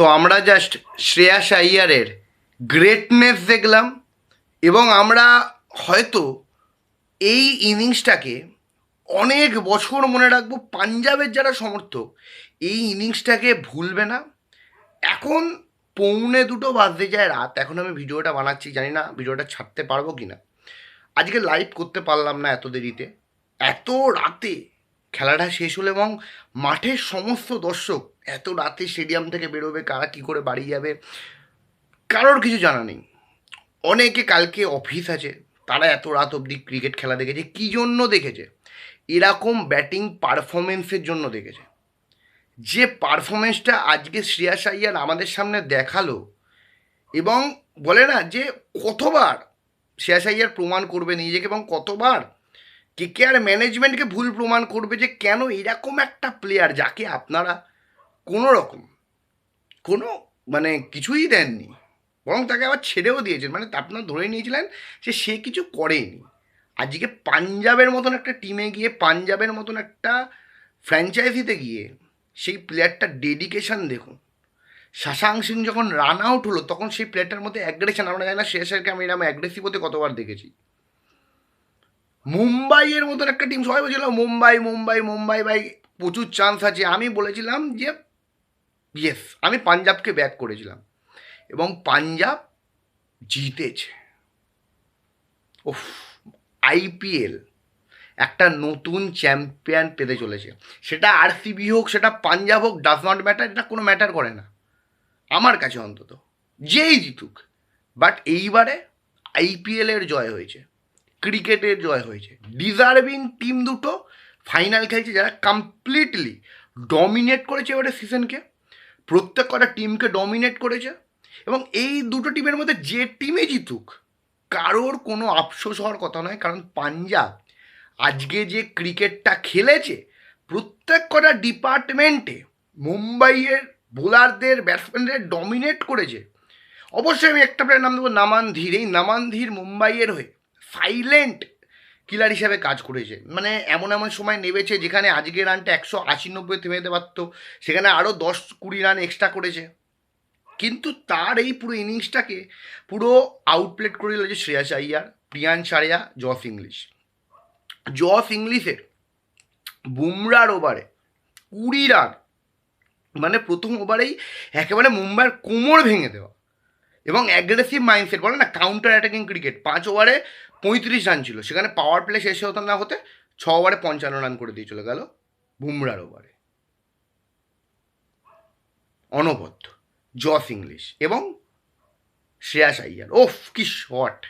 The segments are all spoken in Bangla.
তো আমরা জাস্ট শ্রেয়াস আইয়ারের গ্রেটনেস দেখলাম এবং আমরা হয়তো এই ইনিংসটাকে অনেক বছর মনে রাখব পাঞ্জাবের যারা সমর্থক, এই ইনিংসটাকে ভুলবে না। এখন পৌনে দুটো বাজতে যায় রাত, এখন আমি ভিডিওটা বানাচ্ছি, জানি না ভিডিওটা ছাড়তে পারব কি না আজকে লাইভ করতে পারলাম না এত দেরিতে। এত রাতে খেলাটা শেষ হলো এবং মাঠের সমস্ত দর্শক এত রাতে স্টেডিয়াম থেকে বেরোবে, কারা কী করে বাড়ি যাবে? কারোর কিছু জানা নেই। অনেকে কালকে অফিস আছে, তারা এত রাত অবধি ক্রিকেট খেলা দেখেছে। কী জন্য দেখেছে? এরকম ব্যাটিং পারফরমেন্সের জন্য দেখেছে। যে পারফরমেন্সটা আজকে শ্রেয়াস আইয়ার আমাদের সামনে দেখাল এবং বলে না যে কতবার শ্রেয়াস আইয়ার প্রমাণ করবে নিজেকে এবং কতবার কে কে আর ম্যানেজমেন্টকে ভুল প্রমাণ করবে যে কেন এরকম একটা প্লেয়ার যাকে আপনারা কোনো রকম, কোনো মানে কিছুই দেননি। বরং তাকে আবার ছেড়েও দিয়েছেন। মানে আপনারা ধরে নিয়েছিলেন যে সে কিছু করেনি। আজকে পাঞ্জাবের মতন একটা টিমে গিয়ে, পাঞ্জাবের মতন একটা ফ্র্যাঞ্চাইজিতে গিয়ে, সেই প্লেয়ারটার ডেডিকেশন দেখুন। শাসাং সিং যখন রান আউট হলো, তখন সেই প্লেয়ারটার মধ্যে অ্যাগ্রেশন আমরা জানি না শেষেরকে আমি এরকম অ্যাগ্রেসিভ হতে কতবার দেখেছি। মুম্বাইয়ের মতন একটা টিম সবাই বলছিল, মুম্বাই মুম্বাই মুম্বাই, ভাই, প্রচুর চান্স আছে। আমি বলেছিলাম যে ইয়েস আমি পাঞ্জাবকে ব্যাক করেছিলাম এবং পাঞ্জাব জিতেছে। ওফ আইপিএল একটা নতুন চ্যাম্পিয়ন পেতে চলেছে। সেটা আরসিবি হোক, সেটা পাঞ্জাব হোক ডাজ নট ম্যাটার এটা কোনো ম্যাটার করে না। আমার কাছে অন্তত, যেই জিতুক। বাট এইবারে আইপিএলের জয় হয়েছে, ক্রিকেটের জয় হয়েছে। ডিজার্ভিং টিম দুটো ফাইনাল খেলছে, যারা কমপ্লিটলি ডমিনেট করেছে এবারে সিজনকে প্রত্যেক কটা টিমকে ডমিনেট করেছে এবং এই দুটো টিমের মধ্যে যে টিমে জিতুক, কারোর কোনো আফসোস হওয়ার কথা নয়। কারণ পাঞ্জাব আজকে যে ক্রিকেটটা খেলেছে প্রত্যেক কটা ডিপার্টমেন্টে মুম্বাইয়ের বোলারদের ব্যাটসম্যানদের ডমিনেট করেছে। অবশ্যই আমি একটা প্লেয়ার নাম দেবো নামান ধীর এই নামান ধীর মুম্বাইয়ের হয়ে সাইলেন্ট কিলার হিসাবে কাজ করেছে। মানে এমন এমন সময় নেমেছে যেখানে আজকের রানটা একশো আশি নব্বই থেমে যেতে পারতো। সেখানে আরও দশ কুড়ি রান এক্সট্রা করেছে। কিন্তু তার এই পুরো ইনিংসটাকে পুরো আউটপ্লেট করে দিল যে Shreyas Iyer Priyansh Arya, Josh Inglis. Josh ইংলিশের বুমরার ওভারে কুড়ি রান। মানে প্রথম ওভারেই একেবারে মুম্বাইয়ের কোমর ভেঙে দেওয়া। এবং অ্যাগ্রেসিভ মাইন্ডসেট বলে না কাউন্টার অ্যাটাকিং ক্রিকেট পাঁচ ওভারে পঁয়ত্রিশ রান ছিল। সেখানে পাওয়ার প্লে শেষ হতো না হতে ছ ওভারে পঞ্চান্ন রান করে দিয়ে চলে গেল বুমরার ওভারে অনবদ্য। জস ইংলিশ এবং শ্রেয়াস আইয়ার। ওফ, কি শট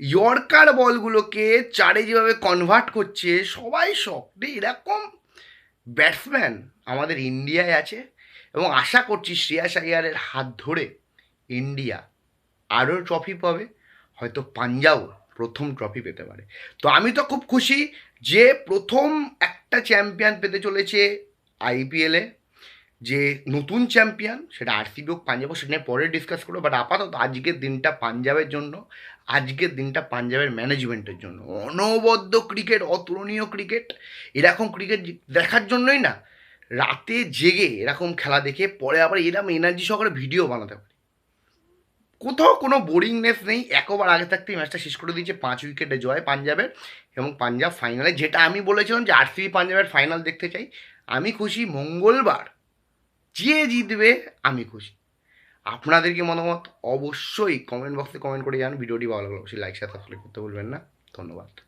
ইয়র্কার বলগুলোকে চারে যেভাবে কনভার্ট করছে, সবাই শখ রে। এরকম ব্যাটসম্যান আমাদের ইন্ডিয়ায় আছে এবং আশা করছি শ্রেয়াস আইয়ারের হাত ধরে ইন্ডিয়া। আরও ট্রফি পাবে, হয়তো পাঞ্জাব প্রথম ট্রফি পেতে পারে। তো আমি তো খুব খুশি যে প্রথম একটা চ্যাম্পিয়ন পেতে চলেছে আইপিএলে যে নতুন চ্যাম্পিয়ন সেটা আরসিবি হোক, পাঞ্জাব হোক, সেটা পরে ডিসকাস করব। বাট আপাতত আজকের দিনটা পাঞ্জাবের জন্য, আজকের দিনটা পাঞ্জাবের ম্যানেজমেন্টের জন্য। অনবদ্য ক্রিকেট অতুলনীয় ক্রিকেট এরকম ক্রিকেট দেখার জন্যই না, রাতে জেগে এরকম খেলা দেখে পরে আবার এরকম এনার্জি সহকারে ভিডিও বানাতে পারি। কোথাও কোনো বোরিংনেস নেই। একবার আগে থাকতেই ম্যাচটা শেষ করে দিয়েছে, পাঁচ উইকেটে জয় পাঞ্জাবের এবং পাঞ্জাব ফাইনালে যেটা আমি বলেছিলাম যে আরসিবি পাঞ্জাবের ফাইনাল দেখতে চাই, আমি খুশি মঙ্গলবার। যে জিতবে, আমি খুশি। আপনাদের কি মতামত? অবশ্যই কমেন্ট বক্সে কমেন্ট করে জানান। ভিডিওটি ভালো লাগল অবশ্যই লাইক সাথে সাবস্ক্রাইব করতে বলবেন না। ধন্যবাদ।